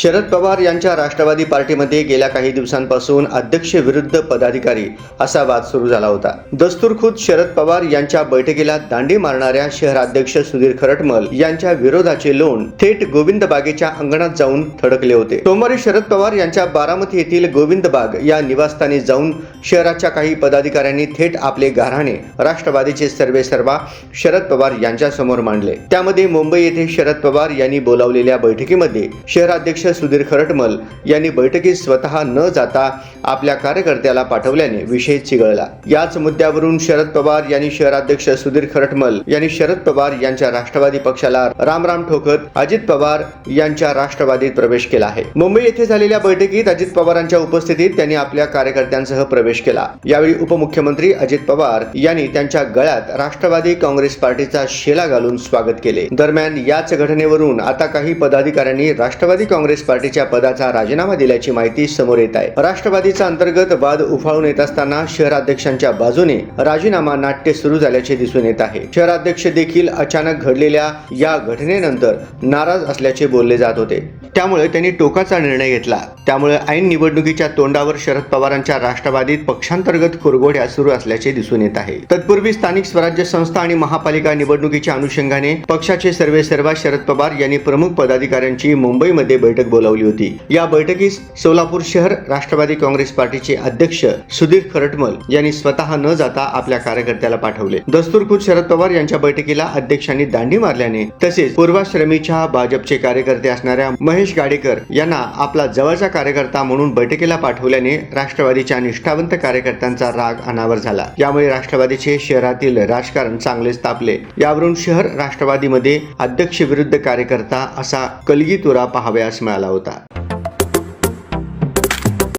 शरद पवार यांच्या राष्ट्रवादी पार्टीमध्ये गेल्या काही दिवसांपासून अध्यक्ष विरुद्ध पदाधिकारी असा वाद सुरू झाला होता. दस्तूरखुद शरद पवार यांच्या बैठकीला दांडी मारणाऱ्या शहराध्यक्ष सुधीर खरटमल यांच्या विरोधाचे लोण थेट गोविंद बागेच्या अंगणात जाऊन थडकले होते. सोमवारी शरद पवार यांच्या बारामती येथील गोविंद बाग या निवासस्थानी जाऊन शहराच्या काही पदाधिकाऱ्यांनी थेट आपले गाऱ्हाणे राष्ट्रवादीचे सर्वे सर्वा शरद पवार यांच्या समोर मांडले. त्यामध्ये मुंबई येथे शरद पवार यांनी बोलावलेल्या बैठकीमध्ये शहराध्यक्ष सुधीर खरटमल यांनी बैठकीत स्वतः न जाता आपल्या कार्यकर्त्याला पाठवल्याने विषय चिघळला. याच मुद्द्यावरून शरद पवार यांनी शहराध्यक्ष सुधीर खरटमल यांनी शरद पवार यांच्या राष्ट्रवादी पक्षाला रामराम ठोकत अजित पवार यांच्या राष्ट्रवादीत प्रवेश केला आहे. मुंबई येथे झालेल्या बैठकीत अजित पवारांच्या उपस्थितीत त्यांनी आपल्या कार्यकर्त्यांसह प्रवेश केला. यावेळी उपमुख्यमंत्री अजित पवार यांनी त्यांच्या गळ्यात राष्ट्रवादी काँग्रेस पार्टीचा शेला घालून स्वागत केले. दरम्यान याच घटनेवरून आता काही पदाधिकाऱ्यांनी राष्ट्रवादी काँग्रेस पार्टीच्या पदाचा राजीनामा दिल्याची माहिती समोर येत आहे. राष्ट्रवादीचा अंतर्गत वाद उफाळून येत असताना शहराध्यक्षांच्या बाजूने राजीनामा नाट्य सुरू झाल्याचे दिसून येत आहे. शहराध्यक्ष देखील अचानक घडलेल्या या घटनेनंतर नाराज असल्याचे बोलले जात होते. त्यामुळे त्यांनी टोकाचा निर्णय घेतला. त्यामुळे ऐन निवडणुकीच्या तोंडावर शरद पवारांच्या राष्ट्रवादीत पक्षांतर्गत कुरघोड्या सुरू असल्याचे दिसून येत आहे. तत्पूर्वी स्थानिक स्वराज्य संस्था आणि महापालिका निवडणुकीच्या अनुषंगाने पक्षाचे सर्वे सर्वा शरद पवार यांनी प्रमुख पदाधिकाऱ्यांची मुंबईमध्ये बैठक बोलावली होती. या बैठकीस सोलापूर शहर राष्ट्रवादी काँग्रेस पार्टीचे अध्यक्ष सुधीर खरटमल यांनी स्वतः न जाता आपल्या कार्यकर्त्याला पाठवले. दस्तूरखुद शरद पवार यांच्या बैठकीला अध्यक्षांनी दांडी मारल्याने तसेच पूर्वाश्रमीच्या भाजपचे कार्यकर्ते असणाऱ्या महेश गाडेकर यांना आपला जवळचा कार्यकर्ता म्हणून बैठकीला पाठवल्याने राष्ट्रवादीच्या निष्ठावंत कार्यकर्त्यांचा राग अनावर झाला. यामुळे राष्ट्रवादीचे शहरातील राजकारण चांगलेच तापले. यावरून शहर राष्ट्रवादीमध्ये अध्यक्ष विरुद्ध कार्यकर्ता असा कलगीतुरा पाहावयास मिळाला होता